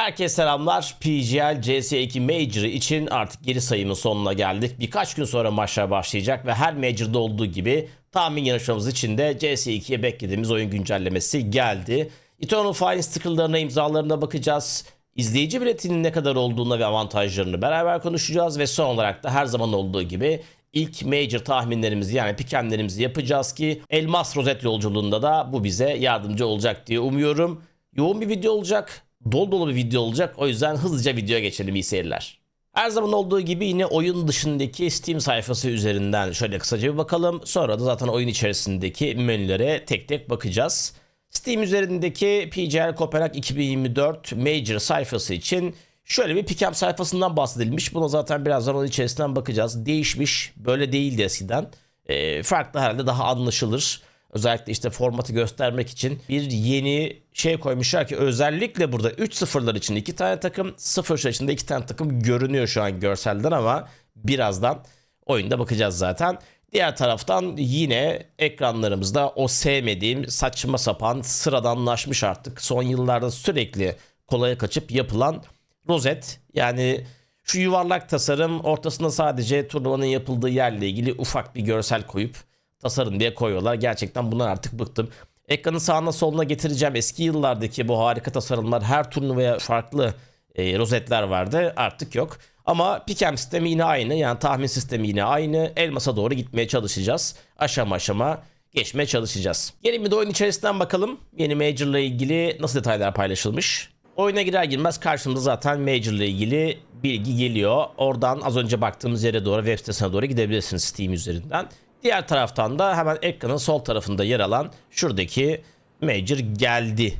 Herkese selamlar. PGL CS2 Major için artık geri sayımın sonuna geldik. Birkaç gün sonra maçlar başlayacak ve her Major'da olduğu gibi tahmin yarışmamız için de CS2'ye beklediğimiz oyun güncellemesi geldi. Eternal Fire stickerlarına imzalarına bakacağız. İzleyici biletinin ne kadar olduğuna ve avantajlarını beraber konuşacağız ve son olarak da her zaman olduğu gibi ilk major tahminlerimizi yani pikemlerimizi yapacağız ki Elmas Rozet yolculuğunda da bu bize yardımcı olacak diye umuyorum. Yoğun bir video olacak. Dolu dolu bir video olacak. O yüzden hızlıca videoya geçelim iyi seyirler. Her zaman olduğu gibi yine oyun dışındaki Steam sayfası üzerinden şöyle kısaca bir bakalım. Sonra da zaten oyun içerisindeki menülere tek tek bakacağız. Steam üzerindeki PGL Kopenhag 2024 Major sayfası için şöyle bir pikem sayfasından bahsedilmiş. Buna zaten birazdan onun içerisinden bakacağız. Değişmiş. Böyle değildi eskiden. Ee, farklı herhalde daha anlaşılır. Özellikle işte formatı göstermek için bir yeni şey koymuşlar ki özellikle burada 3 sıfırlar için 2 tane takım 0 için de 2 tane takım görünüyor şu an görselden ama birazdan oyunda bakacağız zaten. Diğer taraftan yine ekranlarımızda o sevmediğim saçma sapan sıradanlaşmış artık son yıllarda sürekli kolaya kaçıp yapılan rozet yani şu yuvarlak tasarım ortasında sadece turnuvanın yapıldığı yerle ilgili ufak bir görsel koyup tasarım diye koyuyorlar. Gerçekten bundan artık bıktım. Ekranın sağına soluna getireceğim eski yıllardaki bu harika tasarımlar her turnuvaya farklı e, rozetler vardı artık yok. Ama pikem sistemi yine aynı yani tahmin sistemi yine aynı. Elmas'a doğru gitmeye çalışacağız. Aşama aşama geçmeye çalışacağız. Gelin bir de oyun içerisinden bakalım. Yeni Major ile ilgili nasıl detaylar paylaşılmış. Oyuna girer girmez karşımda zaten Major ile ilgili bilgi geliyor. Oradan az önce baktığımız yere doğru web sitesine doğru gidebilirsiniz Steam üzerinden. Diğer taraftan da hemen ekranın sol tarafında yer alan şuradaki Major geldi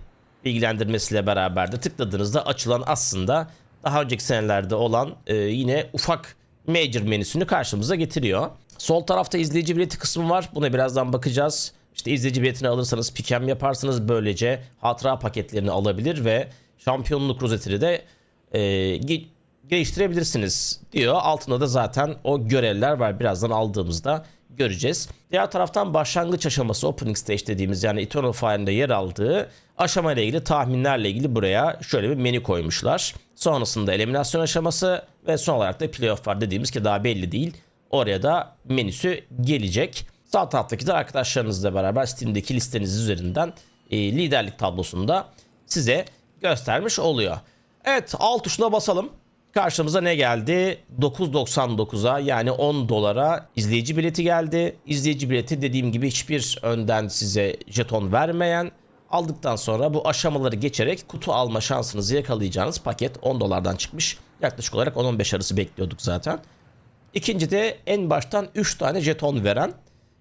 bilgilendirmesiyle beraber de tıkladığınızda açılan aslında daha önceki senelerde olan e, yine ufak Major menüsünü karşımıza getiriyor. Sol tarafta izleyici bileti kısmı var. Buna birazdan bakacağız. İşte izleyici biletini alırsanız pikem yaparsınız. Böylece hatıra paketlerini alabilir ve şampiyonluk rozetini de e, ge- geliştirebilirsiniz diyor. Altında da zaten o görevler var. Birazdan aldığımızda göreceğiz. Diğer taraftan başlangıç aşaması opening stage dediğimiz yani Eternal Fire'ın yer aldığı aşama ile ilgili tahminlerle ilgili buraya şöyle bir menü koymuşlar. Sonrasında eliminasyon aşaması ve son olarak da playoff var dediğimiz ki daha belli değil. Oraya da menüsü gelecek. Sağ taraftaki de arkadaşlarınızla beraber Steam'deki listeniz üzerinden e, liderlik tablosunda size göstermiş oluyor. Evet alt tuşuna basalım. Karşımıza ne geldi? 9.99'a yani 10 dolara izleyici bileti geldi. İzleyici bileti dediğim gibi hiçbir önden size jeton vermeyen aldıktan sonra bu aşamaları geçerek kutu alma şansınızı yakalayacağınız paket 10 dolardan çıkmış. Yaklaşık olarak 10-15 arası bekliyorduk zaten. İkinci de en baştan 3 tane jeton veren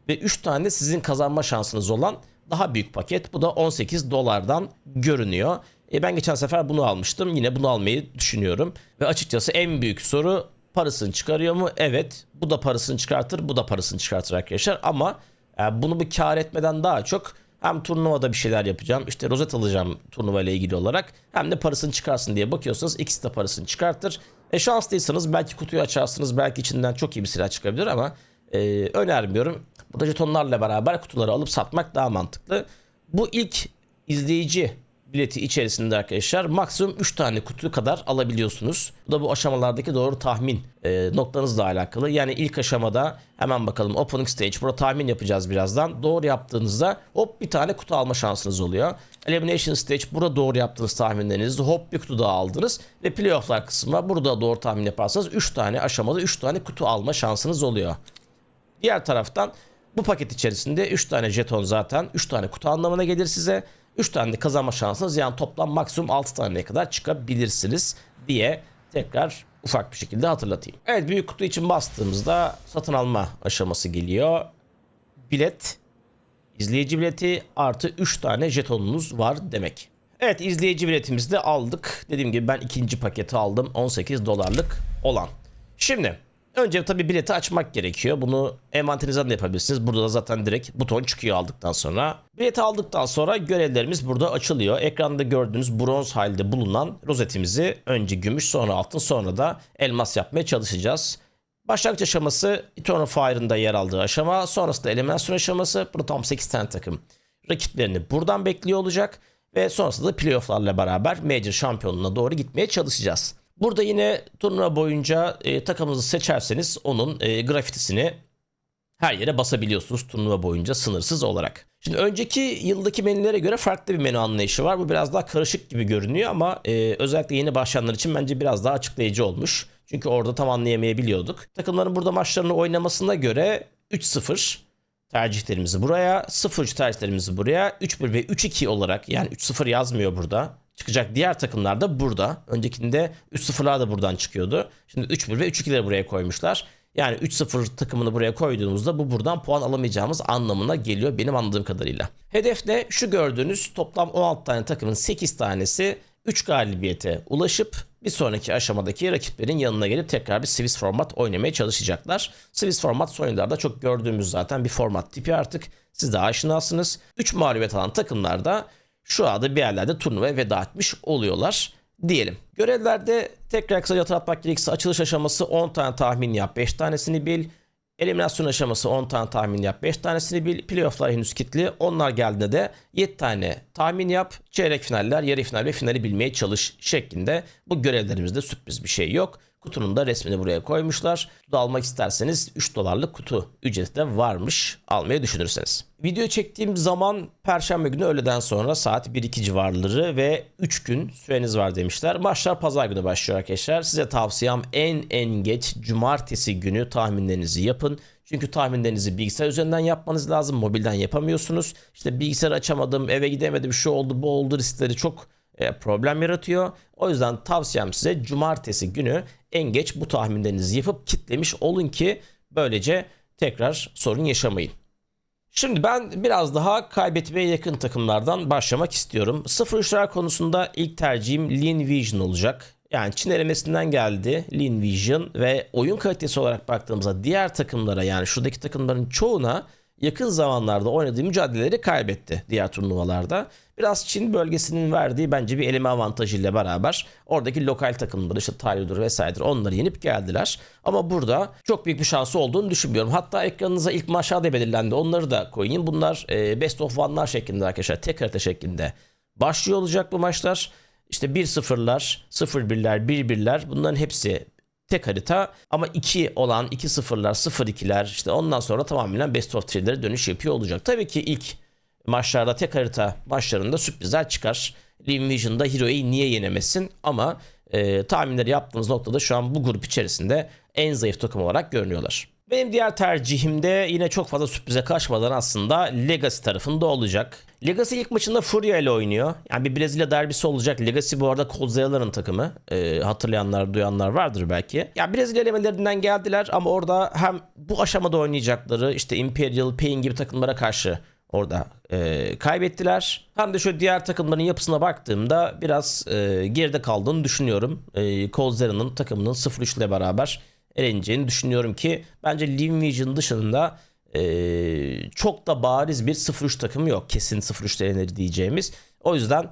ve 3 tane sizin kazanma şansınız olan daha büyük paket. Bu da 18 dolardan görünüyor. E ben geçen sefer bunu almıştım. Yine bunu almayı düşünüyorum. Ve açıkçası en büyük soru parasını çıkarıyor mu? Evet. Bu da parasını çıkartır, bu da parasını çıkartır arkadaşlar. Ama e, bunu bir kar etmeden daha çok hem turnuvada bir şeyler yapacağım. İşte rozet alacağım turnuva ile ilgili olarak. Hem de parasını çıkarsın diye bakıyorsanız ikisi de parasını çıkartır. E şanslıysanız belki kutuyu açarsınız. Belki içinden çok iyi bir silah çıkabilir ama e, önermiyorum. Bu da jetonlarla beraber kutuları alıp satmak daha mantıklı. Bu ilk izleyici bileti içerisinde arkadaşlar maksimum 3 tane kutu kadar alabiliyorsunuz. Bu da bu aşamalardaki doğru tahmin e, noktanızla alakalı. Yani ilk aşamada hemen bakalım opening stage. Burada tahmin yapacağız birazdan. Doğru yaptığınızda hop bir tane kutu alma şansınız oluyor. Elimination stage burada doğru yaptığınız tahminlerinizde hop bir kutu daha aldınız. Ve playofflar kısmı. Burada doğru tahmin yaparsanız 3 tane aşamada 3 tane kutu alma şansınız oluyor. Diğer taraftan bu paket içerisinde 3 tane jeton zaten 3 tane kutu anlamına gelir size. 3 tane de kazanma şansınız yani toplam maksimum 6 taneye kadar çıkabilirsiniz diye tekrar ufak bir şekilde hatırlatayım. Evet büyük kutu için bastığımızda satın alma aşaması geliyor. Bilet, izleyici bileti artı 3 tane jetonunuz var demek. Evet izleyici biletimizi de aldık. Dediğim gibi ben ikinci paketi aldım 18 dolarlık olan. Şimdi Önce tabii bileti açmak gerekiyor. Bunu envanterinizden de yapabilirsiniz. Burada da zaten direkt buton çıkıyor aldıktan sonra. Bileti aldıktan sonra görevlerimiz burada açılıyor. Ekranda gördüğünüz bronz halde bulunan rozetimizi önce gümüş sonra altın sonra da elmas yapmaya çalışacağız. Başlangıç aşaması Eternal Fire'ın yer aldığı aşama. Sonrasında eliminasyon aşaması. Burada tam 8 tane takım rakiplerini buradan bekliyor olacak. Ve sonrasında da playofflarla beraber Major şampiyonluğuna doğru gitmeye çalışacağız. Burada yine turnuva boyunca e, takımınızı seçerseniz onun e, grafitisini her yere basabiliyorsunuz turnuva boyunca sınırsız olarak. Şimdi önceki yıldaki menülere göre farklı bir menü anlayışı var. Bu biraz daha karışık gibi görünüyor ama e, özellikle yeni başlayanlar için bence biraz daha açıklayıcı olmuş. Çünkü orada tam anlayamayabiliyorduk. Takımların burada maçlarını oynamasına göre 3-0 tercihlerimizi buraya, 0-3 tercihlerimizi buraya, 3-1 ve 3-2 olarak yani 3-0 yazmıyor burada. Çıkacak diğer takımlar da burada. Öncekinde 3-0'lar da buradan çıkıyordu. Şimdi 3-1 ve 3-2'leri buraya koymuşlar. Yani 3-0 takımını buraya koyduğumuzda bu buradan puan alamayacağımız anlamına geliyor benim anladığım kadarıyla. Hedef ne? Şu gördüğünüz toplam 16 tane takımın 8 tanesi 3 galibiyete ulaşıp bir sonraki aşamadaki rakiplerin yanına gelip tekrar bir Swiss format oynamaya çalışacaklar. Swiss format son yıllarda çok gördüğümüz zaten bir format tipi artık. Siz de aşinasınız. 3 mağlubiyet alan takımlar da şu anda bir yerlerde turnuvaya veda etmiş oluyorlar diyelim. Görevlerde tekrar kısaca hatırlatmak gerekirse açılış aşaması 10 tane tahmin yap 5 tanesini bil. Eliminasyon aşaması 10 tane tahmin yap 5 tanesini bil. Playoff'lar henüz kitli. Onlar geldiğinde de 7 tane tahmin yap. Çeyrek finaller, yarı final ve finali bilmeye çalış şeklinde. Bu görevlerimizde sürpriz bir şey yok. Kutunun da resmini buraya koymuşlar. Kutu almak isterseniz 3 dolarlık kutu ücreti de varmış almayı düşünürseniz. Video çektiğim zaman Perşembe günü öğleden sonra saat 1-2 civarları ve 3 gün süreniz var demişler. Maçlar pazar günü başlıyor arkadaşlar. Size tavsiyem en en geç cumartesi günü tahminlerinizi yapın. Çünkü tahminlerinizi bilgisayar üzerinden yapmanız lazım. Mobilden yapamıyorsunuz. İşte bilgisayar açamadım, eve gidemedim, şu oldu, bu oldu riskleri çok problem yaratıyor. O yüzden tavsiyem size cumartesi günü en geç bu tahminlerinizi yapıp kitlemiş olun ki böylece tekrar sorun yaşamayın. Şimdi ben biraz daha kaybetmeye yakın takımlardan başlamak istiyorum. 0-3'ler konusunda ilk tercihim Lean Vision olacak. Yani Çin elemesinden geldi Lean Vision ve oyun kalitesi olarak baktığımızda diğer takımlara yani şuradaki takımların çoğuna yakın zamanlarda oynadığı mücadeleleri kaybetti diğer turnuvalarda. Biraz Çin bölgesinin verdiği bence bir eleme avantajıyla beraber oradaki lokal takımları işte Tyler'dır vesairedir onları yenip geldiler. Ama burada çok büyük bir şansı olduğunu düşünmüyorum. Hatta ekranınıza ilk maçlar da belirlendi onları da koyayım. Bunlar e, best of one'lar şeklinde arkadaşlar tek harita şeklinde başlıyor olacak bu maçlar. İşte 1-0'lar, 0-1'ler, 1-1'ler bunların hepsi tek harita ama 2 olan 2-0'lar, 0-2'ler işte ondan sonra tamamen best of 3'lere dönüş yapıyor olacak. Tabii ki ilk maçlarda tek harita maçlarında sürprizler çıkar. Lean Vision'da Hero'yu niye yenemesin ama e, tahminleri yaptığımız noktada şu an bu grup içerisinde en zayıf takım olarak görünüyorlar. Benim diğer tercihimde yine çok fazla sürprize kaçmadan aslında Legacy tarafında olacak. Legacy ilk maçında Furia ile oynuyor. Yani bir Brezilya derbisi olacak. Legacy bu arada Coldzeraların takımı. Ee, hatırlayanlar, duyanlar vardır belki. Ya yani Brezilya elemelerinden geldiler ama orada hem bu aşamada oynayacakları işte Imperial, Pain gibi takımlara karşı orada e, kaybettiler. Hem de şu diğer takımların yapısına baktığımda biraz e, geride kaldığını düşünüyorum. E, Coldzera'nın takımının 0-3 ile beraber eleneceğini düşünüyorum ki bence Lean Vision dışında e, çok da bariz bir 0-3 takımı yok. Kesin 0-3 elenir diyeceğimiz. O yüzden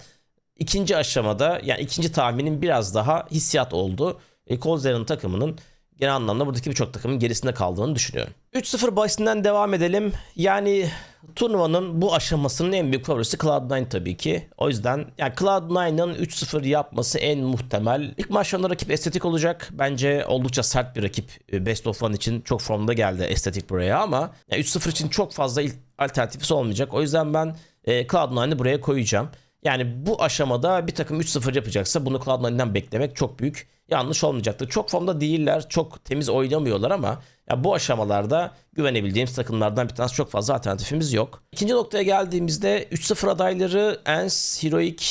ikinci aşamada yani ikinci tahminin biraz daha hissiyat oldu. E, Coldzera'nın takımının genel anlamda buradaki birçok takımın gerisinde kaldığını düşünüyorum. 3-0 bahisinden devam edelim. Yani turnuvanın bu aşamasının en büyük favorisi Cloud9 tabii ki. O yüzden yani Cloud9'ın 3-0 yapması en muhtemel. İlk maçlarında rakip estetik olacak. Bence oldukça sert bir rakip. E, Best of One için çok formda geldi estetik buraya ama yani 3-0 için çok fazla alternatifisi olmayacak. O yüzden ben e, Cloud9'ı buraya koyacağım. Yani bu aşamada bir takım 3-0 yapacaksa bunu Cloud9'dan beklemek çok büyük yanlış olmayacaktır. Çok formda değiller, çok temiz oynamıyorlar ama ya bu aşamalarda güvenebildiğimiz takımlardan bir tanesi çok fazla alternatifimiz yok. İkinci noktaya geldiğimizde 3-0 adayları Ens, Heroic,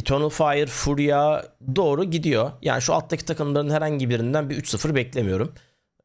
Eternal Fire, Furia doğru gidiyor. Yani şu alttaki takımların herhangi birinden bir 3-0 beklemiyorum.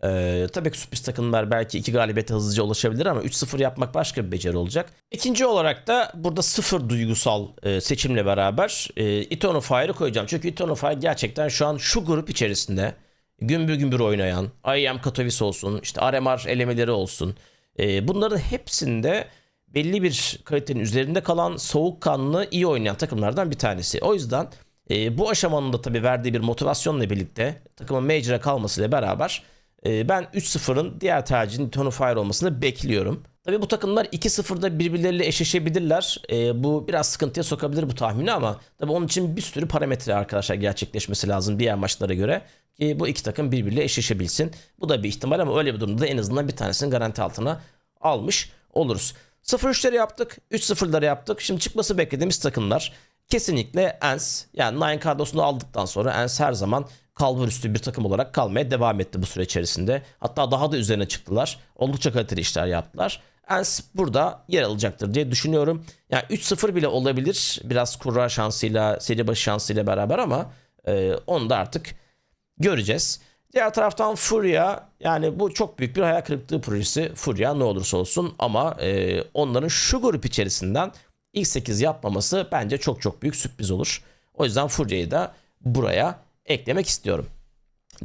Ee, tabii ki sürpriz takımlar belki iki galibiyete hızlıca ulaşabilir ama 3-0 yapmak başka bir beceri olacak. İkinci olarak da burada sıfır duygusal e, seçimle beraber e, Eternal Fire'ı koyacağım. Çünkü Eternal Fire gerçekten şu an şu grup içerisinde gümbür gümbür oynayan, IEM Katowice olsun, işte RMR elemeleri olsun. E, bunların hepsinde belli bir kalitenin üzerinde kalan soğukkanlı iyi oynayan takımlardan bir tanesi. O yüzden e, bu aşamanın da tabii verdiği bir motivasyonla birlikte takımın Major'a kalmasıyla beraber e, ben 3-0'ın diğer tercihin Tony Fire olmasını bekliyorum. Tabii bu takımlar 2-0'da birbirleriyle eşleşebilirler. Ee, bu biraz sıkıntıya sokabilir bu tahmini ama tabii onun için bir sürü parametre arkadaşlar gerçekleşmesi lazım diğer maçlara göre. Ki bu iki takım birbiriyle eşleşebilsin. Bu da bir ihtimal ama öyle bir durumda en azından bir tanesini garanti altına almış oluruz. 0-3'leri yaptık. 3-0'ları yaptık. Şimdi çıkması beklediğimiz takımlar kesinlikle Ens. Yani Nine kadrosunu aldıktan sonra Ens her zaman kalbur üstü bir takım olarak kalmaya devam etti bu süre içerisinde. Hatta daha da üzerine çıktılar. Oldukça kaliteli işler yaptılar. Ens burada yer alacaktır diye düşünüyorum. Yani 3-0 bile olabilir. Biraz kura şansıyla, seri başı şansıyla beraber ama e, onu da artık göreceğiz. Diğer taraftan Furia yani bu çok büyük bir hayal kırıklığı projesi. Furia ne olursa olsun ama e, onların şu grup içerisinden ilk 8 yapmaması bence çok çok büyük sürpriz olur. O yüzden Furia'yı da buraya eklemek istiyorum.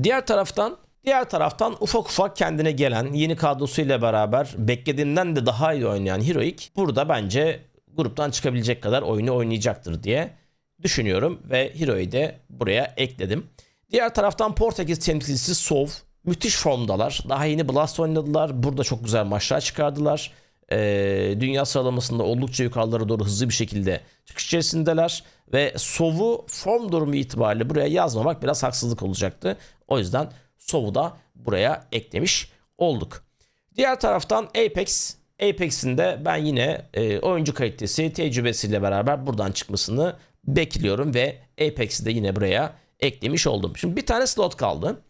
Diğer taraftan diğer taraftan ufak ufak kendine gelen yeni kadrosuyla beraber beklediğinden de daha iyi oynayan Heroic burada bence gruptan çıkabilecek kadar oyunu oynayacaktır diye düşünüyorum ve Hero'yu de buraya ekledim. Diğer taraftan Portekiz temsilcisi Sov müthiş formdalar. Daha yeni Blast oynadılar. Burada çok güzel maçlar çıkardılar. Ee, dünya sıralamasında oldukça yukarılara doğru hızlı bir şekilde çıkış içerisindeler. Ve Sov'u form durumu itibariyle buraya yazmamak biraz haksızlık olacaktı. O yüzden Sov'u da buraya eklemiş olduk. Diğer taraftan Apex. Apex'in de ben yine e, oyuncu kalitesi, tecrübesiyle beraber buradan çıkmasını bekliyorum ve Apex'i de yine buraya eklemiş oldum. Şimdi bir tane slot kaldı.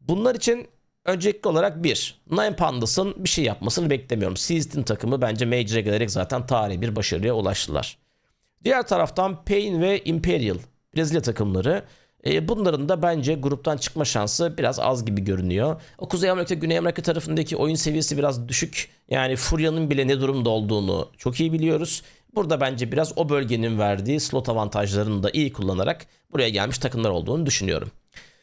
Bunlar için öncelikli olarak bir, Nine Pandas'ın bir şey yapmasını beklemiyorum. Season takımı bence Major'a gelerek zaten tarihi bir başarıya ulaştılar. Diğer taraftan Pain ve Imperial Brezilya takımları e, bunların da bence gruptan çıkma şansı biraz az gibi görünüyor. O Kuzey Amerika, Güney Amerika tarafındaki oyun seviyesi biraz düşük. Yani Furya'nın bile ne durumda olduğunu çok iyi biliyoruz. Burada bence biraz o bölgenin verdiği slot avantajlarını da iyi kullanarak buraya gelmiş takımlar olduğunu düşünüyorum.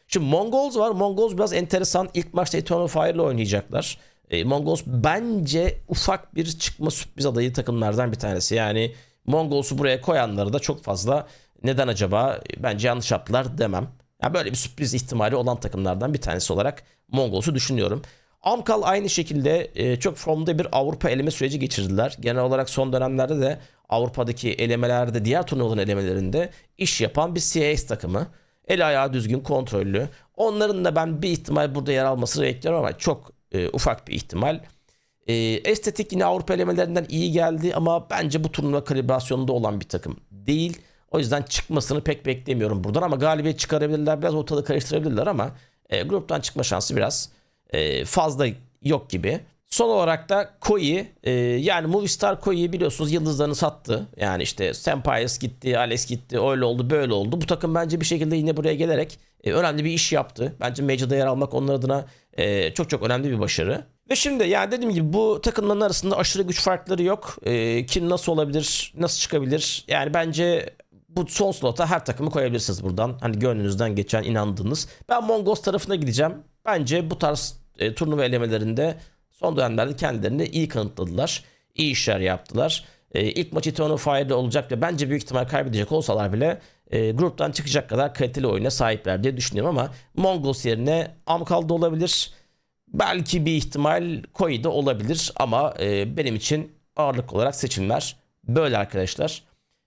Şimdi Mongols var. Mongols biraz enteresan. İlk maçta Eternal Fire ile oynayacaklar. E, Mongols bence ufak bir çıkma sürpriz adayı takımlardan bir tanesi. Yani Mongols'u buraya koyanları da çok fazla neden acaba bence yanlış yaptılar demem. Yani böyle bir sürpriz ihtimali olan takımlardan bir tanesi olarak Mongols'u düşünüyorum. Amkal aynı şekilde e, çok formda bir Avrupa eleme süreci geçirdiler. Genel olarak son dönemlerde de Avrupa'daki elemelerde diğer turnuvaların elemelerinde iş yapan bir CIS takımı. El ayağı düzgün, kontrollü. Onların da ben bir ihtimal burada yer almasını bekliyorum ama çok e, ufak bir ihtimal. E, estetik yine Avrupa elemelerinden iyi geldi ama bence bu turnuva kalibrasyonunda olan bir takım değil. O yüzden çıkmasını pek beklemiyorum buradan ama galibiyet çıkarabilirler. Biraz ortalığı karıştırabilirler ama e, gruptan çıkma şansı biraz e, fazla yok gibi. Son olarak da Koi e, yani Movistar Koi'yi biliyorsunuz yıldızlarını sattı. Yani işte Sampayas gitti, Alex gitti, öyle oldu böyle oldu. Bu takım bence bir şekilde yine buraya gelerek e, önemli bir iş yaptı. Bence Major'da yer almak onlar adına e, çok çok önemli bir başarı. Ve şimdi yani dediğim gibi bu takımların arasında aşırı güç farkları yok. E, kim nasıl olabilir, nasıl çıkabilir? Yani bence bu son slota her takımı koyabilirsiniz buradan. Hani gönlünüzden geçen inandığınız. Ben Mongols tarafına gideceğim. Bence bu tarz e, turnuva elemelerinde son dönemlerde kendilerini iyi kanıtladılar. İyi işler yaptılar. E, ilk maç Eternal Fire'de olacak ve bence büyük ihtimal kaybedecek olsalar bile e, gruptan çıkacak kadar kaliteli oyuna sahipler diye düşünüyorum ama Mongols yerine Amkal'da olabilir. Belki bir ihtimal Koi'de olabilir ama e, benim için ağırlık olarak seçimler böyle arkadaşlar.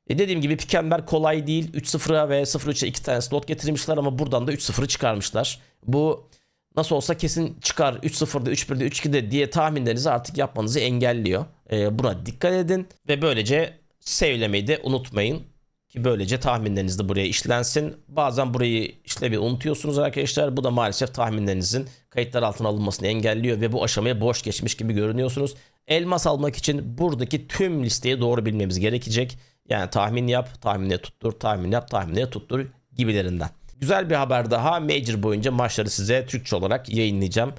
E dediğim gibi Pikenberg kolay değil. 3-0'a ve 0-3'e 2 tane slot getirmişler ama buradan da 3-0'ı çıkarmışlar. Bu nasıl olsa kesin çıkar 3-0'da 3-1'de 3-2'de diye tahminlerinizi artık yapmanızı engelliyor. E, buna dikkat edin ve böylece sevlemeyi de unutmayın. Ki böylece tahminleriniz de buraya işlensin. Bazen burayı işlemeyi unutuyorsunuz arkadaşlar. Bu da maalesef tahminlerinizin kayıtlar altına alınmasını engelliyor ve bu aşamaya boş geçmiş gibi görünüyorsunuz. Elmas almak için buradaki tüm listeyi doğru bilmemiz gerekecek. Yani tahmin yap, tahmine tuttur, tahmin yap, tahmine tuttur gibilerinden. Güzel bir haber daha. Major boyunca maçları size Türkçe olarak yayınlayacağım.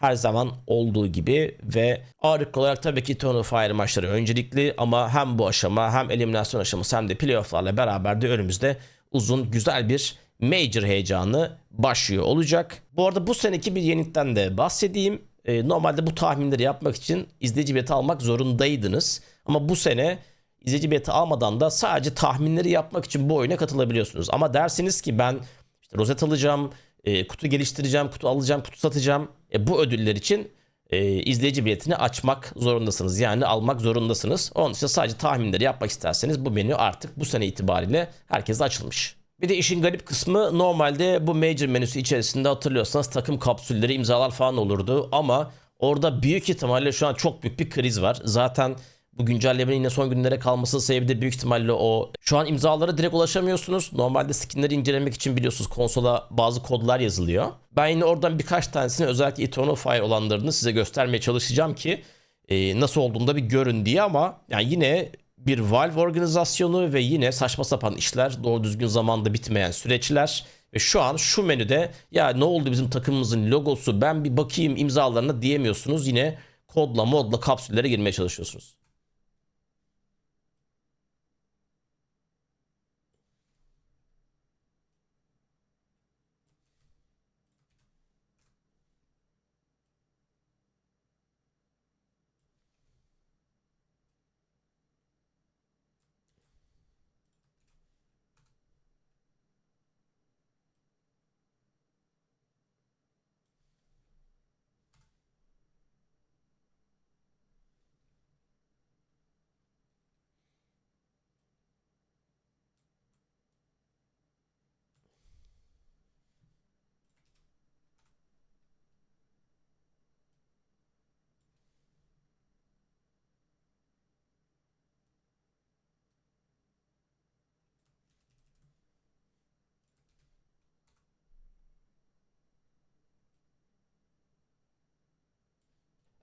Her zaman olduğu gibi ve ağırlıklı olarak tabii ki of Fire maçları öncelikli ama hem bu aşama hem eliminasyon aşaması hem de playofflarla beraber de önümüzde uzun güzel bir Major heyecanı başlıyor olacak. Bu arada bu seneki bir yenilikten de bahsedeyim. Ee, normalde bu tahminleri yapmak için izleyici bileti almak zorundaydınız. Ama bu sene izleyici bileti almadan da sadece tahminleri yapmak için bu oyuna katılabiliyorsunuz. Ama dersiniz ki ben işte rozet alacağım, e, kutu geliştireceğim, kutu alacağım, kutu satacağım. E, bu ödüller için e, izleyici biletini açmak zorundasınız. Yani almak zorundasınız. Onun için sadece tahminleri yapmak isterseniz bu menü artık bu sene itibariyle herkese açılmış. Bir de işin garip kısmı normalde bu Major menüsü içerisinde hatırlıyorsanız takım kapsülleri, imzalar falan olurdu. Ama orada büyük ihtimalle şu an çok büyük bir kriz var. Zaten bu güncellemenin yine son günlere kalması sebebi de büyük ihtimalle o. Şu an imzalara direkt ulaşamıyorsunuz. Normalde skinleri incelemek için biliyorsunuz konsola bazı kodlar yazılıyor. Ben yine oradan birkaç tanesini özellikle Eternal olanlarını size göstermeye çalışacağım ki e, nasıl olduğunda bir görün diye ama yani yine bir Valve organizasyonu ve yine saçma sapan işler, doğru düzgün zamanda bitmeyen süreçler ve şu an şu menüde ya ne oldu bizim takımımızın logosu ben bir bakayım imzalarına diyemiyorsunuz. Yine kodla modla kapsüllere girmeye çalışıyorsunuz.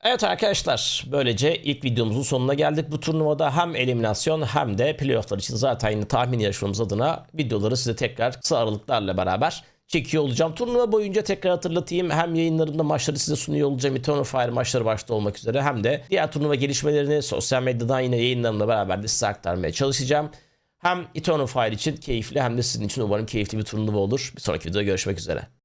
Evet arkadaşlar böylece ilk videomuzun sonuna geldik. Bu turnuvada hem eliminasyon hem de playofflar için zaten yine tahmin yarışmamız adına videoları size tekrar kısa aralıklarla beraber çekiyor olacağım. Turnuva boyunca tekrar hatırlatayım. Hem yayınlarımda maçları size sunuyor olacağım. Eternal Fire maçları başta olmak üzere hem de diğer turnuva gelişmelerini sosyal medyadan yine yayınlarımla beraber de size aktarmaya çalışacağım. Hem Eternal Fire için keyifli hem de sizin için umarım keyifli bir turnuva olur. Bir sonraki videoda görüşmek üzere.